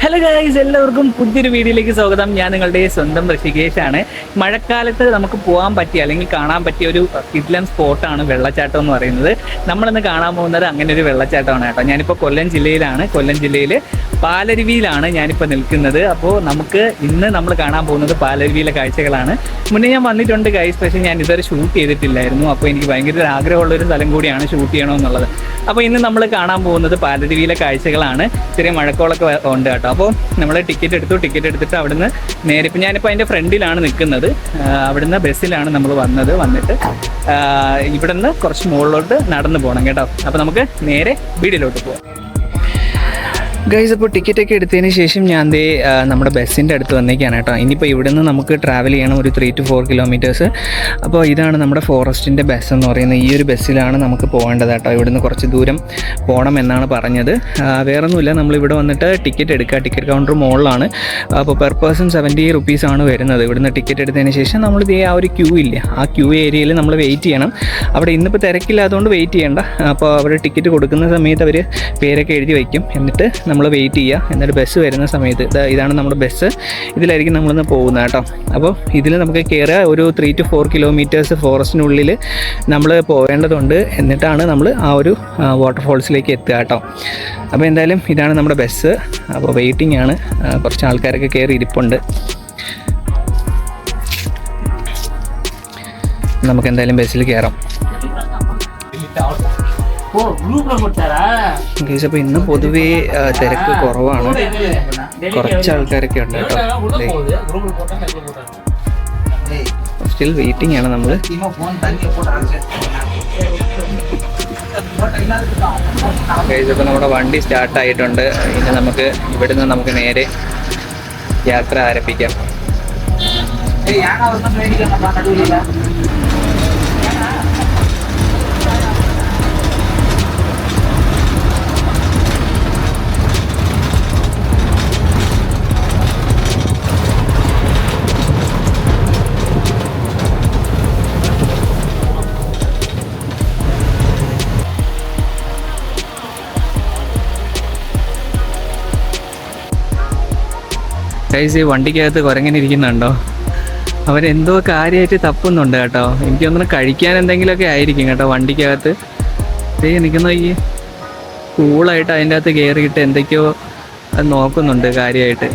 Hello guys എല്ലാവർക്കും പുതിയൊരു വീഡിയോയിലേക്ക് സ്വാഗതം. ഞാൻ നിങ്ങളുടെ സ്വന്തം ഋഷികേഷാണ് മഴക്കാലത്ത് നമുക്ക് പോകാൻ പറ്റിയ അല്ലെങ്കിൽ കാണാൻ പറ്റിയ ഒരു കിഡ്ലൻ സ്പോട്ടാണ് വെള്ളച്ചാട്ടം എന്ന് പറയുന്നത്. നമ്മളിന്ന് കാണാൻ പോകുന്നത് അങ്ങനെ ഒരു വെള്ളച്ചാട്ടമാണ് കേട്ടോ. ഞാനിപ്പോൾ കൊല്ലം ജില്ലയിലാണ്. കൊല്ലം ജില്ലയിൽ പാലരുവിയിലാണ് ഞാനിപ്പോൾ നിൽക്കുന്നത്. അപ്പോൾ നമുക്ക് ഇന്ന് നമ്മൾ കാണാൻ പോകുന്നത് പാലരുവിയിലെ കാഴ്ചകളാണ്. മുന്നേ ഞാൻ വന്നിട്ടുണ്ട് ഗൈസ് പക്ഷേ ഞാൻ ഇതുവരെ ഷൂട്ട് ചെയ്തിട്ടില്ലായിരുന്നു. അപ്പോൾ എനിക്ക് ഭയങ്കര ആഗ്രഹമുള്ള ഒരു സ്ഥലം കൂടിയാണ് ഷൂട്ട് ചെയ്യണമെന്നുള്ളത്. അപ്പോൾ ഇന്ന് നമ്മൾ കാണാൻ പോകുന്നത് പാലരുവിയിലെ കാഴ്ചകളാണ്. ചെറിയ മഴക്കോളൊക്കെ ഉണ്ട് അപ്പോൾ നമ്മൾ ടിക്കറ്റ് എടുത്തു ടിക്കറ്റ് എടുത്തിട്ട് അവിടുന്ന് നേരെ ഇപ്പം ഞാനിപ്പോൾ അതിന്റെ ഫ്രണ്ടിലാണ് നിൽക്കുന്നത്. അവിടുന്ന് ബസ്സിലാണ് നമ്മൾ വന്നത് വന്നിട്ട് ഇവിടുന്ന് കുറച്ച് മുകളിലോട്ട് നടന്നു പോകണം കേട്ടോ. അപ്പോൾ നമുക്ക് നേരെ വീടിലോട്ട് പോകാം ഗൈസ് അപ്പോൾ ടിക്കറ്റ് ഒക്കെ എടുത്തതിന് ശേഷം ഞാൻ ദേ നമ്മുടെ ബസ്സിന്റെ അടുത്ത് വന്നേക്കാണ് കേട്ടോ. ഇനിയിപ്പോൾ ഇവിടുന്ന് നമുക്ക് ട്രാവൽ ചെയ്യണം ഒരു ത്രീ ടു ഫോർ കിലോമീറ്റേഴ്സ് അപ്പോൾ ഇതാണ് നമ്മുടെ ഫോറസ്റ്റിന്റെ ബസ് എന്ന് പറയുന്നത് ഈ ഒരു ബസ്സിലാണ് നമുക്ക് പോകേണ്ടത് കേട്ടോ. ഇവിടുന്ന് കുറച്ച് ദൂരം പോകണം എന്നാണ് പറഞ്ഞത്. വേറെ വേറൊന്നുമില്ല നമ്മളിവിടെ വന്നിട്ട് ടിക്കറ്റ് എടുക്കുക. ടിക്കറ്റ് കൗണ്ടർ മുകളിലാണ് അപ്പോൾ പെർ പേഴ്സൺ സെവന്റി റുപ്പീസ് ആണ് വരുന്നത്. ഇവിടുന്ന് ടിക്കറ്റ് എടുത്തതിന് ശേഷം നമ്മൾ ഇതേ ആ ഒരു ക്യൂ ഇല്ല ആ ക്യൂ ഏരിയയിൽ നമ്മൾ വെയിറ്റ് ചെയ്യണം. അവിടെ ഇന്നിപ്പോൾ തിരക്കില്ലാത്തതുകൊണ്ട് വെയിറ്റ് ചെയ്യേണ്ട. അപ്പോൾ അവർ ടിക്കറ്റ് കൊടുക്കുന്ന സമയത്ത് അവർ പേരൊക്കെ എഴുതി വയ്ക്കും. എന്നിട്ട് നമ്മൾ വെയിറ്റ് ചെയ്യുക എന്നിട്ട് ബസ് വരുന്ന സമയത്ത് ഇത് ഇതാണ് നമ്മുടെ ബസ് ഇതിലായിരിക്കും നമ്മളിന്ന് പോകുന്നത് കേട്ടോ. അപ്പോൾ ഇതിൽ നമുക്ക് കയറുക ഒരു ത്രീ ടു ഫോർ കിലോമീറ്റേഴ്സ് ഫോറസ്റ്റിനുള്ളിൽ നമ്മൾ പോകേണ്ടതുണ്ട് എന്നിട്ടാണ് നമ്മൾ ആ ഒരു വാട്ടർഫോൾസിലേക്ക് എത്തുക കേട്ടോ. അപ്പോൾ എന്തായാലും ഇതാണ് നമ്മുടെ ബസ് അപ്പോൾ വെയിറ്റിംഗ് ആണ്. കുറച്ച് ആൾക്കാരൊക്കെ കയറി ഇരിപ്പുണ്ട്. നമുക്ക് എന്തായാലും ബസ്സിൽ കയറാം അപ്പോൾ ഇന്ന് പൊതുവേ തിരക്ക് കുറവാണ്. കുറച്ച് ആൾക്കാരൊക്കെ ഉണ്ട് കേട്ടോ. സ്റ്റിൽ വെയിറ്റിംഗ് ആണ് നമ്മൾ അപ്പോൾ നമ്മുടെ വണ്ടി സ്റ്റാർട്ട് ആയിട്ടുണ്ട്. ഇനി നമുക്ക് ഇവിടുന്ന് നമുക്ക് നേരെ യാത്ര ആരംഭിക്കാം. ഗൈസ് ഈ വണ്ടിക്കകത്ത് കുരങ്ങനെ ഇരിക്കുന്നുണ്ടോ അവരെന്തോ കാര്യമായിട്ട് തപ്പുന്നുണ്ട് കേട്ടോ. എനിക്ക് തോന്നുന്നു കഴിക്കാൻ എന്തെങ്കിലുമൊക്കെ ആയിരിക്കും കേട്ടോ വണ്ടിക്കകത്ത്. ഈ നിൽക്കുന്ന ഈ കൂളായിട്ട് അതിന്റെ അകത്ത് കയറിയിട്ട് എന്തൊക്കെയോ അത് നോക്കുന്നുണ്ട് കാര്യമായിട്ട്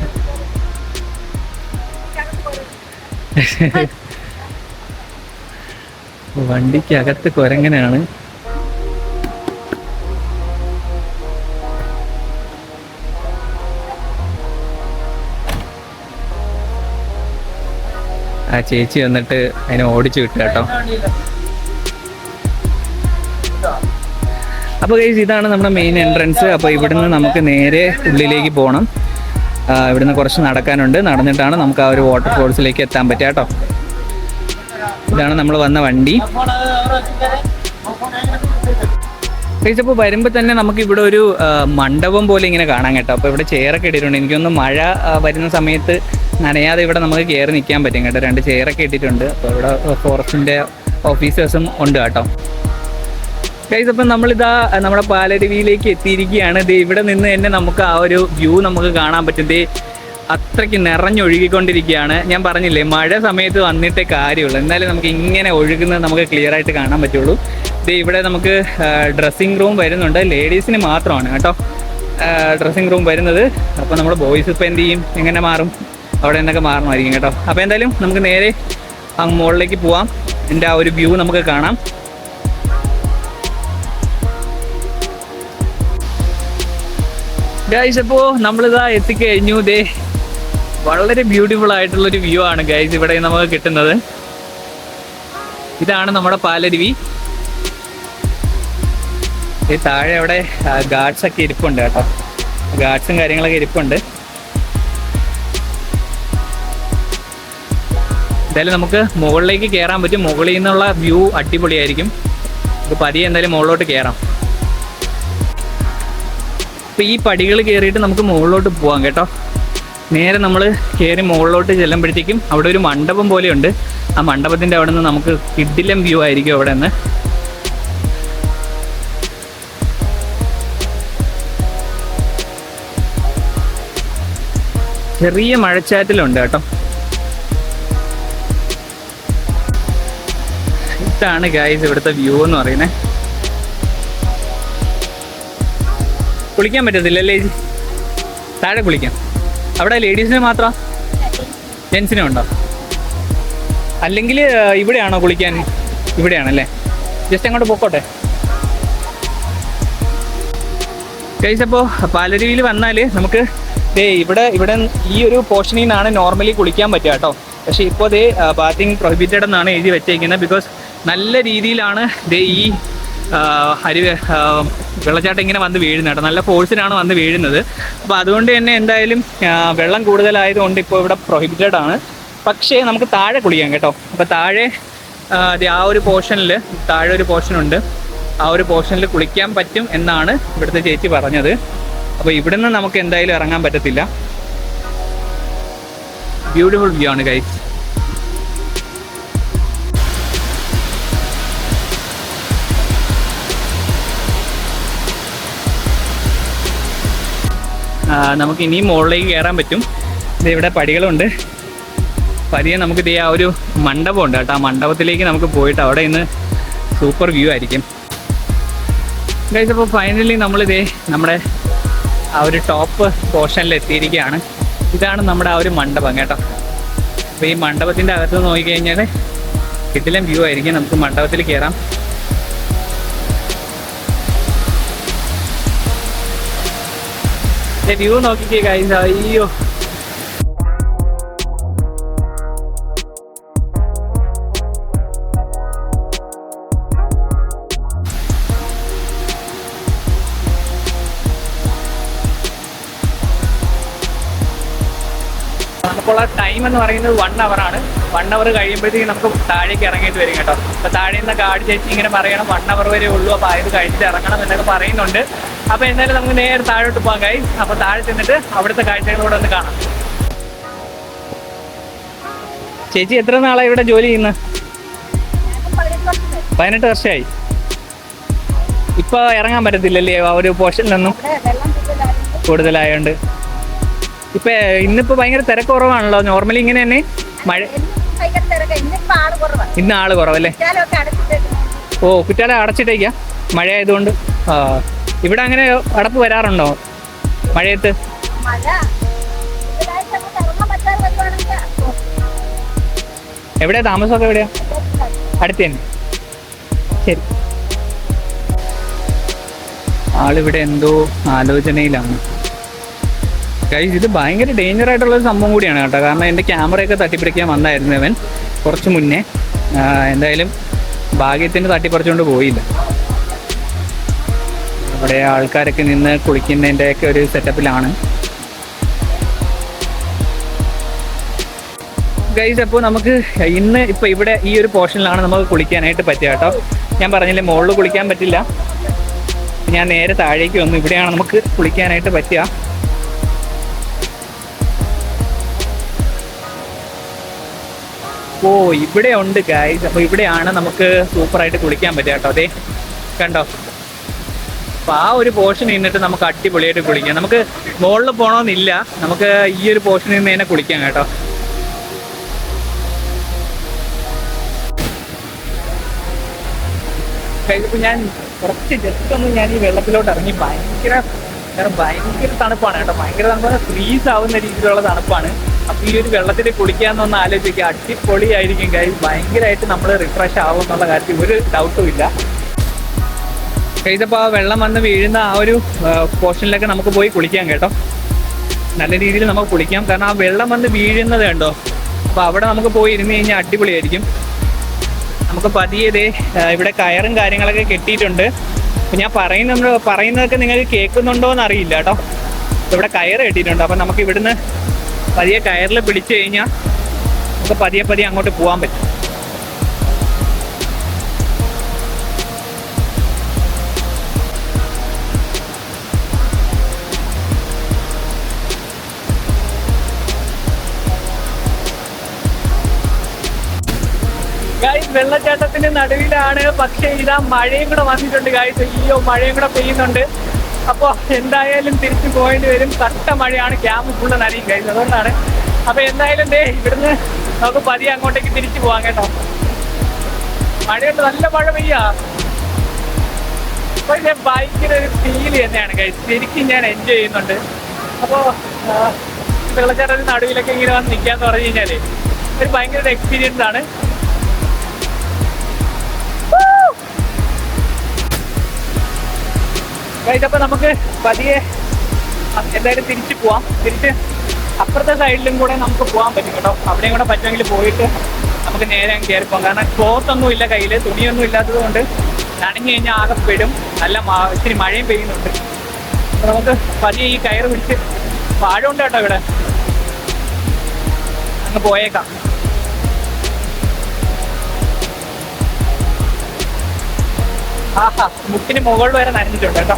വണ്ടിക്കകത്ത് കുരങ്ങനാണ്. ആ ചേച്ചി വന്നിട്ട് അതിനെ ഓടിച്ചു വിട്ടു കേട്ടോ. അപ്പോൾ ഗൈസ് ഇതാണ് നമ്മുടെ മെയിൻ എൻട്രൻസ് അപ്പോൾ ഇവിടുന്ന് നമുക്ക് നേരെ ഉള്ളിലേക്ക് പോകണം ഇവിടുന്ന് കുറച്ച് നടക്കാനുണ്ട്. നടന്നിട്ടാണ് നമുക്ക് ആ ഒരു വാട്ടർ വാട്ടർഫോൾസിലേക്ക് എത്താൻ പറ്റുക കേട്ടോ. ഇതാണ് നമ്മൾ വന്ന വണ്ടി. ഗൈസ് അപ്പോൾ വരുമ്പോൾ തന്നെ നമുക്ക് ഇവിടെ ഒരു മണ്ഡപം പോലെ ഇങ്ങനെ കാണാൻ കേട്ടോ. അപ്പോൾ ഇവിടെ ചെയറൊക്കെ ഇട്ടിട്ടുണ്ട്. എനിക്കൊന്ന് മഴ വരുന്ന സമയത്ത് നനയാതെ ഇവിടെ നമുക്ക് കയറി നിൽക്കാൻ പറ്റും കേട്ടോ. രണ്ട് ചെയറൊക്കെ ഇട്ടിട്ടുണ്ട്. അപ്പോൾ ഇവിടെ ഫോറസ്റ്റിന്റെ ഓഫീസേഴ്സും ഉണ്ട് കേട്ടോ. ഗൈസ് അപ്പം നമ്മളിതാ നമ്മുടെ പാലരുവിയിലേക്ക് എത്തിയിരിക്കുകയാണ്. ഇത് ഇവിടെ നിന്ന് തന്നെ നമുക്ക് ആ ഒരു വ്യൂ നമുക്ക് കാണാൻ പറ്റും. ദേ അത്രയ്ക്ക് നിറഞ്ഞൊഴുകിക്കൊണ്ടിരിക്കുകയാണ്. ഞാൻ പറഞ്ഞില്ലേ മഴ സമയത്ത് വന്നിട്ടേ കാര്യമുള്ളൂ. എന്നാലും നമുക്ക് ഇങ്ങനെ ഒഴുകുന്നത് നമുക്ക് ക്ലിയർ ആയിട്ട് കാണാൻ പറ്റുള്ളൂ. ഇവിടെ നമുക്ക് ഡ്രസ്സിങ് റൂം വരുന്നുണ്ട്. ലേഡീസിന് മാത്രമാണ് കേട്ടോ. ഡ്രസ്സിങ് റൂം വരുന്നത്. അപ്പോൾ നമ്മൾ ബോയ്സ് ഇപ്പോൾ എന്ത് ചെയ്യും? എങ്ങനെ മാറും? അവിടെ നിന്നൊക്കെ മാറണമായിരിക്കും കേട്ടോ. അപ്പോൾ എന്തായാലും നമുക്ക് നേരെ അങ്ങ് മുകളിലേക്ക് പോവാം. എന്റെ ആ ഒരു വ്യൂ നമുക്ക് കാണാം. ഗൈസ് അപ്പോൾ നമ്മളിതാ എത്തിക്കഴിഞ്ഞു. ദേ വളരെ ബ്യൂട്ടിഫുൾ ആയിട്ടുള്ളൊരു വ്യൂ ആണ് ഗൈസ് ഇവിടെ നമുക്ക് കിട്ടുന്നത്. ഇതാണ് നമ്മുടെ പാലരുവി. ഈ താഴെ അവിടെ ഗാർഡ്സ് ഒക്കെ ഇരിപ്പുണ്ട് കേട്ടോ. ഗാർഡ്സും കാര്യങ്ങളൊക്കെ ഇരിപ്പുണ്ട്. എന്തായാലും നമുക്ക് മുകളിലേക്ക് കയറാൻ പറ്റും. മുകളിൽ നിന്നുള്ള വ്യൂ അടിപൊളിയായിരിക്കും. നമുക്ക് പതിയെ എന്തായാലും മുകളിലോട്ട് കയറാം അപ്പം ഈ പടികൾ കയറിയിട്ട് നമുക്ക് മുകളിലോട്ട് പോവാം കേട്ടോ. നേരെ നമ്മൾ കയറി മുകളിലോട്ട് ചെല്ലുമ്പോഴത്തേക്കും അവിടെ ഒരു മണ്ഡപം പോലെയുണ്ട്. ആ മണ്ഡപത്തിന്റെ അവിടെ നിന്ന് നമുക്ക് കിഡിലം വ്യൂ ആയിരിക്കും അവിടെ നിന്ന്. ചെറിയ മഴച്ചാറ്റലുണ്ട് കേട്ടോ. ഇതാണ് ഗായ്സ് ഇവിടുത്തെ വ്യൂ എന്ന് പറയുന്നത്. കുളിക്കാൻ പറ്റത്തില്ല അല്ലേ? താഴെ കുളിക്കാം. അവിടെ ലേഡീസിന് മാത്രം? ജെൻസിനും ഉണ്ടോ? അല്ലെങ്കിൽ ഇവിടെയാണോ കുളിക്കാൻ? ഇവിടെയാണല്ലേ ജസ്റ്റ് അങ്ങോട്ട് പൊക്കോട്ടെ. കഴിച്ചപ്പോൾ പാലരുവിയിൽ വന്നാൽ നമുക്ക് ദേ ഇവിടെ ഇവിടെ ഈ ഒരു പോർഷനിൽ നിന്നാണ് നോർമലി കുളിക്കാൻ പറ്റുക കേട്ടോ. പക്ഷേ ഇപ്പോൾ ദേ ബാത്തിങ് പ്രൊഹിബിറ്റഡ് എന്നാണ് എഴുതി വെച്ചേക്കുന്നത്. ബിക്കോസ് നല്ല രീതിയിലാണ് ദേ ഈ അരി വെള്ളച്ചാട്ടം ഇങ്ങനെ വന്ന് വീഴുന്നത് കേട്ടോ. നല്ല ഫോഴ്സിനാണ് വന്ന് വീഴുന്നത്. അപ്പോൾ അതുകൊണ്ട് തന്നെ എന്തായാലും വെള്ളം കൂടുതലായതുകൊണ്ട് ഇപ്പോൾ ഇവിടെ പ്രൊഹിബിറ്റഡ് ആണ്. പക്ഷേ നമുക്ക് താഴെ കുളിക്കാം കേട്ടോ. അപ്പോൾ താഴെ ആ ഒരു പോർഷനിൽ താഴെ ഒരു പോർഷനുണ്ട് ആ ഒരു പോർഷനിൽ കുളിക്കാൻ പറ്റും എന്നാണ് ഇവിടുത്തെ ചേച്ചി പറഞ്ഞത്. അപ്പോൾ ഇവിടുന്ന് നമുക്ക് എന്തായാലും ഇറങ്ങാൻ പറ്റത്തില്ല. ബ്യൂട്ടിഫുൾ വ്യൂ ആണ് ഗൈസ് നമുക്ക് ഇനിയും മുകളിലേക്ക് കയറാൻ പറ്റും. ഇത് ഇവിടെ പടികളുണ്ട്. പതിയെ നമുക്ക് ഇത് ആ ഒരു മണ്ഡപം ഉണ്ട് കേട്ടോ. ആ മണ്ഡപത്തിലേക്ക് നമുക്ക് പോയിട്ട് അവിടെ ഇന്ന് സൂപ്പർ വ്യൂ ആയിരിക്കും. ഗൈസ് അപ്പോൾ ഫൈനലി നമ്മളിതേ നമ്മുടെ ആ ഒരു ടോപ്പ് പോർഷനിൽ എത്തിയിരിക്കുകയാണ്. ഇതാണ് നമ്മുടെ ആ ഒരു മണ്ഡപം കേട്ടോ. അപ്പോൾ ഈ മണ്ഡപത്തിന്റെ അകത്ത് നോക്കിക്കഴിഞ്ഞാൽ കിട്ടിലും വ്യൂ ആയിരിക്കും. നമുക്ക് മണ്ഡപത്തിൽ കയറാം വ്യൂ നോക്കിക്കേ ഗൈസ് അയ്യോ. നമുക്കുള്ള ടൈം എന്ന് പറയുന്നത് വൺ അവർ ആണ്. വൺ അവർ കഴിയുമ്പോഴത്തേക്ക് നമുക്ക് താഴേക്ക് ഇറങ്ങിയിട്ട് വരും കേട്ടോ. അപ്പോൾ താഴെ നിന്ന് കാട് ചേച്ചി ഇങ്ങനെ പറയണം വൺ അവർ വരെ ഉള്ളൂ. അപ്പോൾ അത് കഴിച്ചിട്ട് ഇറങ്ങണം എന്നൊക്കെ പറയുന്നുണ്ട്. അപ്പോൾ എന്തായാലും നമുക്ക് നേരെ താഴോട്ട് പോകാം കൈ അപ്പോൾ താഴെ ചെന്നിട്ട് അവിടുത്തെ കാഴ്ചകളൂടെ ഒന്ന് കാണാം. ചേച്ചി എത്ര നാളായി ഇവിടെ ജോലി ചെയ്യുന്നത് പതിനെട്ട് വർഷമായി ഇപ്പൊ ഇറങ്ങാൻ പറ്റത്തില്ലല്ലേ? ആ ഒരു പോർഷനിലൊന്നും കൂടുതലായോണ്ട്. ഇപ്പൊ ഇന്നിപ്പോ ഭയങ്കര തിരക്ക് കുറവാണല്ലോ. നോർമലി ഇങ്ങനെ തന്നെ മഴ ഇന്ന് ആൾ കുറവല്ലേ? ഓ കുറ്റാല അടച്ചിട്ടേക്കാ. മഴ ആയതുകൊണ്ട് ആ ഇവിടെ അങ്ങനെ അടപ്പ് വരാറുണ്ടോ? മഴയത്ത്? എവിടെയാ? താമസമൊക്കെ എവിടെയാ? അടുത്ത് തന്നെ. ശരി. ആളിവിടെ എന്തോ ആലോചനയിലാണ്. ഗൈസ് ഇത് ഭയങ്കര ഡേഞ്ചർ ആയിട്ടുള്ള ഒരു സംഭവം കൂടിയാണ് കേട്ടോ. കാരണം എന്റെ ക്യാമറയൊക്കെ തട്ടിപ്പിടിക്കാൻ വന്നായിരുന്നു അവൻ കുറച്ച് മുന്നേ. എന്തായാലും ഭാഗ്യത്തിന് തട്ടിപ്പറിച്ചുകൊണ്ട് പോയില്ല. ഇവിടെ ആൾക്കാരൊക്കെ നിന്ന് കുളിക്കുന്നതിന്റെയൊക്കെ ഒരു സെറ്റപ്പിലാണ് ഗൈസ് അപ്പോൾ നമുക്ക് ഇന്ന് ഇപ്പോൾ ഇവിടെ ഈ ഒരു പോർഷനിലാണ് നമുക്ക് കുളിക്കാനായിട്ട് പറ്റുക കേട്ടോ. ഞാൻ പറഞ്ഞില്ലേ മുകളിൽ കുളിക്കാൻ പറ്റില്ല. ഞാൻ നേരെ താഴേക്ക് വന്നു. ഇവിടെയാണ് നമുക്ക് കുളിക്കാനായിട്ട് പറ്റുക. ഓ ഇവിടെ ഉണ്ട് ഗൈസ് അപ്പോൾ ഇവിടെയാണ് നമുക്ക് സൂപ്പറായിട്ട് കുളിക്കാൻ പറ്റുക കേട്ടോ. അതെ കണ്ടോ? അപ്പോൾ ആ ഒരു പോർഷൻ നിന്നിട്ട് നമുക്ക് അടിപൊളിയായിട്ട് കുളിക്കാം. നമുക്ക് മുകളിൽ പോകണമെന്നില്ല നമുക്ക് ഈ ഒരു പോർഷനിൽ നിന്ന് തന്നെ കുളിക്കാം കേട്ടോ. കഴിഞ്ഞപ്പോൾ ഞാൻ കുറച്ച് ജസ്റ്റ് ഒന്ന് ഞാൻ ഈ വെള്ളത്തിലോട്ട് ഇറങ്ങി ഭയങ്കര ഭയങ്കര തണുപ്പാണ് കേട്ടോ. ഭയങ്കര തണുപ്പാണ്. ഫ്രീസ് ആവുന്ന രീതിയിലുള്ള തണുപ്പാണ്. അപ്പൊ ഈ ഒരു വെള്ളത്തിൽ കുളിക്കാന്നൊന്ന് ആലോചിക്കുക അടിപൊളിയായിരിക്കും കൈ ഭയങ്കരമായിട്ട് നമ്മൾ റിഫ്രഷ് ആവും എന്നുള്ള കാര്യത്തിൽ ഒരു ഡൗട്ടും ഇല്ല. കഴിഞ്ഞപ്പോ ആ വെള്ളം വന്ന് വീഴുന്ന ആ ഒരു പോർഷനിലൊക്കെ നമുക്ക് പോയി കുളിക്കാം കേട്ടോ. നല്ല രീതിയിൽ നമുക്ക് കുളിക്കാം. കാരണം ആ വെള്ളം വന്ന് വീഴുന്നത് കണ്ടോ? അപ്പോൾ അവിടെ നമുക്ക് പോയി ഇരുന്ന് കഴിഞ്ഞാൽ അടിപൊളിയായിരിക്കും. നമുക്ക് പതിയതേ ഇവിടെ കയറും കാര്യങ്ങളൊക്കെ കെട്ടിയിട്ടുണ്ട്. അപ്പൊ ഞാൻ പറയുന്ന പറയുന്നതൊക്കെ നിങ്ങൾക്ക് കേൾക്കുന്നുണ്ടോ എന്ന് അറിയില്ല കേട്ടോ. ഇവിടെ കയറ് കെട്ടിയിട്ടുണ്ട്. അപ്പം നമുക്ക് ഇവിടുന്ന് പതിയെ കയറിൽ പിടിച്ചു കഴിഞ്ഞാൽ നമുക്ക് പതിയെ പതിയെ അങ്ങോട്ട് പോകാൻ പറ്റും. വെള്ളച്ചാട്ടത്തിന്റെ നടുവിലാണ്. പക്ഷേ ഇതാ മഴയും കൂടെ വന്നിട്ടുണ്ട് ഗായ്സ് അയ്യോ മഴയും കൂടെ പെയ്യുന്നുണ്ട്. അപ്പോൾ എന്തായാലും തിരിച്ചു പോകേണ്ടി വരും. കട്ട മഴയാണ് ക്യാമ്പ് ഫുള്ള് നനയും കഴിഞ്ഞത്. അതുകൊണ്ടാണ്. അപ്പോൾ എന്തായാലും ദേ ഇവിടുന്ന് നമുക്ക് പതിയെ അങ്ങോട്ടേക്ക് തിരിച്ചു പോകാം കേട്ടോ. മഴയുണ്ട് നല്ല മഴ പെയ്യാ. അപ്പൊ ഞാൻ ബൈക്കിന് ഒരു ഫീൽ തന്നെയാണ് കഴിച്ച് ശരിക്കും ഞാൻ എൻജോയ് ചെയ്യുന്നുണ്ട്. അപ്പോൾ വെള്ളച്ചാട്ടത്തിന് നടുവിലൊക്കെ ഇങ്ങനെ വന്ന് നിൽക്കാന്ന് പറഞ്ഞു കഴിഞ്ഞാൽ ഒരു ഭയങ്കര എക്സ്പീരിയൻസ് ആണ്. അപ്പൊ നമുക്ക് പതിയെ എന്തായാലും തിരിച്ചു പോവാം. തിരിച്ച് അപ്പുറത്തെ സൈഡിലും കൂടെ നമുക്ക് പോകാൻ പറ്റും കേട്ടോ. അവിടെയും കൂടെ പറ്റുമെങ്കിൽ പോയിട്ട് നമുക്ക് നേരെ അങ്ങ് കയറി പോകാം. കാരണം ക്ലോത്ത് ഒന്നും ഇല്ല കയ്യിൽ തുണിയൊന്നും ഇല്ലാത്തത് കൊണ്ട് നനഞ്ഞു കഴിഞ്ഞാൽ ആകെ പെടും. നല്ല ഇച്ചിരി മഴയും പെയ്യുന്നുണ്ട്. അപ്പൊ നമുക്ക് പതിയെ ഈ കയറ് പിടിച്ച് പാഴമുണ്ട് കേട്ടോ ഇവിടെ. അങ്ങ് പോയേക്കാം. ആഹാ മുക്കിന് മുകളിൽ വരെ നനഞ്ഞിട്ടുണ്ട് കേട്ടോ.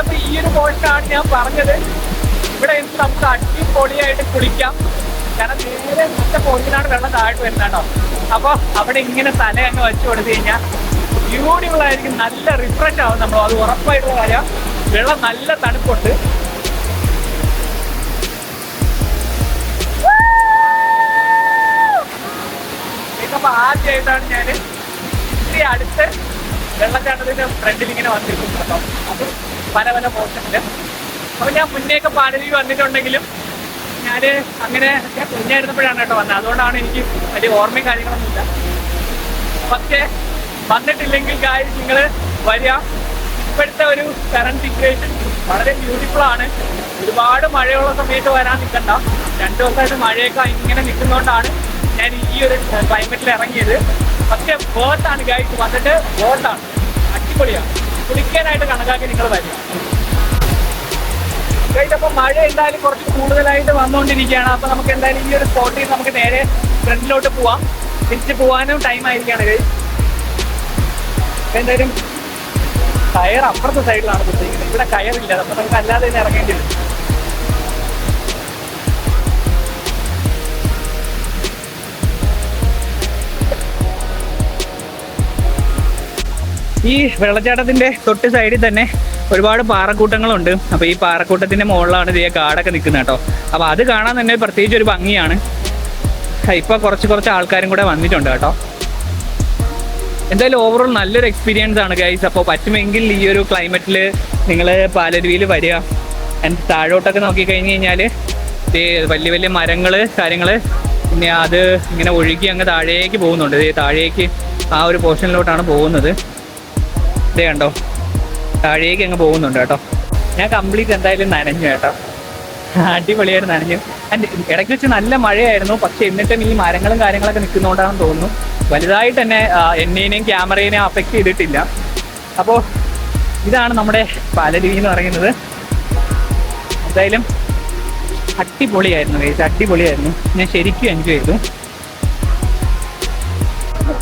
അപ്പൊ ഈ ഒരു പോയിന്റാണ് ഞാൻ പറഞ്ഞത്. ഇവിടെ എന്ത് നമുക്ക് അടിപൊളിയായിട്ട് കുളിക്കാം. കാരണം നേരെ മറ്റേ പോയിന്റിനാണ് വെള്ളം താഴ്ത്തു വരുന്നത് അപ്പൊ അവിടെ ഇങ്ങനെ തല അങ്ങ് വെച്ചു കൊടുത്തു കഴിഞ്ഞാൽ ബ്യൂട്ടിഫുൾ ആയിരിക്കും നല്ല റിഫ്രഷ് ആവും നമ്മൾ അത് ഉറപ്പായിട്ടുള്ള കാര്യം. വെള്ളം നല്ല തണുപ്പുണ്ട്. ആദ്യമായിട്ടാണ് ഞാൻ ഇത്തിരി അടുത്ത് വെള്ളച്ചാട്ടത്തിന്റെ ഫ്രണ്ടിൽ ഇങ്ങനെ വന്നിരിക്കും കേട്ടോ. അത് പല പല പോർഷനിൽ അപ്പൊ ഞാൻ മുന്നേക്ക് പാടലിൽ വന്നിട്ടുണ്ടെങ്കിലും ഞാൻ അങ്ങനെ ഞാൻ കുഞ്ഞായിരുന്നപ്പോഴാണ് കേട്ടോ വന്നത്. അതുകൊണ്ടാണ് എനിക്ക് വലിയ ഓർമ്മയും കാര്യങ്ങളൊന്നും ഇല്ല പക്ഷേ വന്നിട്ടില്ലെങ്കിൽ കാര്യം നിങ്ങൾ വരിക. ഇപ്പോഴത്തെ ഒരു കറണ്ട് സിറ്റുവേഷൻ വളരെ ബ്യൂട്ടിഫുൾ ആണ്. ഒരുപാട് മഴയുള്ള സമയത്ത് വരാൻ നിൽക്കണ്ട. രണ്ടു ദിവസമായിട്ട് മഴയൊക്കെ ഇങ്ങനെ നിൽക്കുന്നതുകൊണ്ടാണ് ഞാൻ ഈ ഒരു ക്ലൈമറ്റിൽ ഇറങ്ങിയത്. പക്ഷെ വേർത്താണ് ഗൈഡ് വന്നിട്ട് വേർത്താണ് അടിപൊളിയാണ്. കുളിക്കാനായിട്ട് കണക്കാക്കി നിങ്ങൾ വരിക. ഗൈഡ് അപ്പൊ മഴ എന്തായാലും കുറച്ച് കൂടുതലായിട്ട് വന്നുകൊണ്ടിരിക്കുകയാണ്. അപ്പൊ നമുക്ക് എന്തായാലും ഈ ഒരു സ്പോട്ടിൽ നമുക്ക് നേരെ ഫ്രണ്ടിലോട്ട് പോവാം. തിരിച്ച് പോവാനും ടൈം ആയിരിക്കുകയാണ് ഗൈഡ് എന്തായാലും കയർ അപ്പുറത്തെ സൈഡിലാണ് കുത്തിയിരിക്കുന്നത്. ഇവിടെ കയറില്ല. അപ്പൊ നമുക്ക് അല്ലാതെ തന്നെ ഇറങ്ങേണ്ടി വരും. ഈ വെള്ളച്ചാട്ടത്തിന്റെ തൊട്ട് സൈഡിൽ തന്നെ ഒരുപാട് പാറക്കൂട്ടങ്ങളുണ്ട്. അപ്പൊ ഈ പാറക്കൂട്ടത്തിന്റെ മുകളിലാണ് ഇതേ കാടൊക്കെ നിൽക്കുന്നത് കേട്ടോ. അപ്പൊ അത് കാണാൻ തന്നെ പ്രത്യേകിച്ച് ഒരു ഭംഗിയാണ്. ഇപ്പൊ കുറച്ച് കുറച്ച് ആൾക്കാരും കൂടെ വന്നിട്ടുണ്ട് കേട്ടോ. എന്തായാലും ഓവറോൾ നല്ലൊരു എക്സ്പീരിയൻസ് ആണ് ഗൈസ് അപ്പോൾ പറ്റുമെങ്കിൽ ഈ ഒരു ക്ലൈമറ്റിൽ നിങ്ങൾ പാലരുവിയിൽ വരിക. ആൻഡ് താഴോട്ടൊക്കെ നോക്കി കഴിഞ്ഞു കഴിഞ്ഞാൽ വലിയ വലിയ മരങ്ങൾ കാര്യങ്ങൾ പിന്നെ അത് ഇങ്ങനെ ഒഴുകി അങ്ങ് താഴേക്ക് പോകുന്നുണ്ട്. താഴേക്ക് ആ ഒരു പോർഷനിലോട്ടാണ് പോകുന്നത്. ഇതേ കണ്ടോ? താഴേക്ക് അങ്ങ് പോകുന്നുണ്ട് കേട്ടോ. ഞാൻ കംപ്ലീറ്റ് എന്തായാലും നനഞ്ഞു കേട്ടോ. അടിപൊളിയായിട്ട് നനഞ്ഞു. ഇടയ്ക്ക് വെച്ച് നല്ല മഴയായിരുന്നു. പക്ഷെ എന്നിട്ടും ഈ മരങ്ങളും കാര്യങ്ങളൊക്കെ നിൽക്കുന്നതുകൊണ്ടാണെന്ന് തോന്നുന്നു. വലുതായിട്ട് തന്നെ എന്നെയും ക്യാമറേനെയും അഫക്റ്റ് ചെയ്തിട്ടില്ല. അപ്പോൾ ഇതാണ് നമ്മുടെ പാലരുവി എന്ന് പറയുന്നത്. എന്തായാലും അടിപൊളിയായിരുന്നു ഗൈസ് അടിപൊളിയായിരുന്നു. ഞാൻ ശരിക്കും എൻജോയ് ചെയ്തു.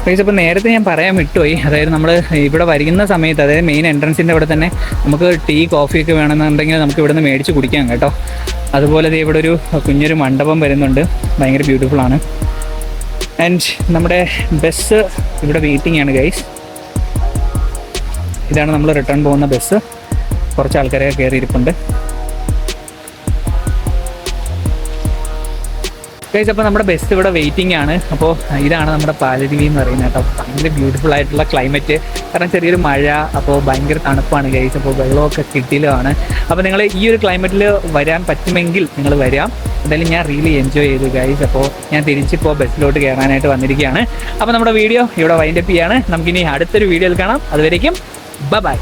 ഗൈസ് അപ്പോൾ നേരത്തെ ഞാൻ പറയാൻ വിട്ടുപോയി. അതായത് നമ്മൾ ഇവിടെ വരുന്ന സമയത്ത് അതായത് മെയിൻ എൻട്രൻസിന്റെ അവിടെ തന്നെ നമുക്ക് ടീ കോഫിയൊക്കെ വേണമെന്നുണ്ടെങ്കിൽ നമുക്ക് ഇവിടെ നിന്ന് മേടിച്ച് കുടിക്കാം കേട്ടോ. അതുപോലെ ഇവിടെ ഒരു കുഞ്ഞൊരു മണ്ഡപം വരുന്നുണ്ട്. ഭയങ്കര ബ്യൂട്ടിഫുൾ ആണ്. ആൻഡ് നമ്മുടെ ബസ് ഇവിടെ വെയിറ്റിംഗ് ആണ് ഗൈസ് ഇതാണ് നമ്മൾ റിട്ടേൺ പോകുന്ന ബസ് കുറച്ച് ആൾക്കാരൊക്കെ കയറി ഗൈസ് അപ്പോൾ നമ്മുടെ ബസ് ഇവിടെ വെയിറ്റിംഗ് ആണ്. അപ്പോൾ ഇതാണ് നമ്മുടെ പാലരുവി എന്ന് പറയുന്നത് കേട്ടോ. ഭയങ്കര ബ്യൂട്ടിഫുൾ ആയിട്ടുള്ള ക്ലൈമറ്റ് കാരണം ചെറിയൊരു മഴ അപ്പോൾ ഭയങ്കര തണുപ്പാണ് ഗൈസ് അപ്പോൾ വെള്ളമൊക്കെ കിട്ടിയിലുമാണ് അപ്പോൾ നിങ്ങൾ ഈ ഒരു ക്ലൈമറ്റിൽ വരാൻ പറ്റുമെങ്കിൽ നിങ്ങൾ വരാം. എന്തായാലും ഞാൻ റിയലി എൻജോയ് ചെയ്തു ഗൈസ് അപ്പോൾ ഞാൻ തിരിച്ചിപ്പോൾ ബസ്സിലോട്ട് കയറാനായിട്ട് വന്നിരിക്കുകയാണ്. അപ്പോൾ നമ്മുടെ വീഡിയോ ഇവിടെ വൈൻഡപ്പ് ചെയ്യാണ്. നമുക്കിനി അടുത്തൊരു വീഡിയോയിൽ കാണാം. അതുവരേക്കും ബൈ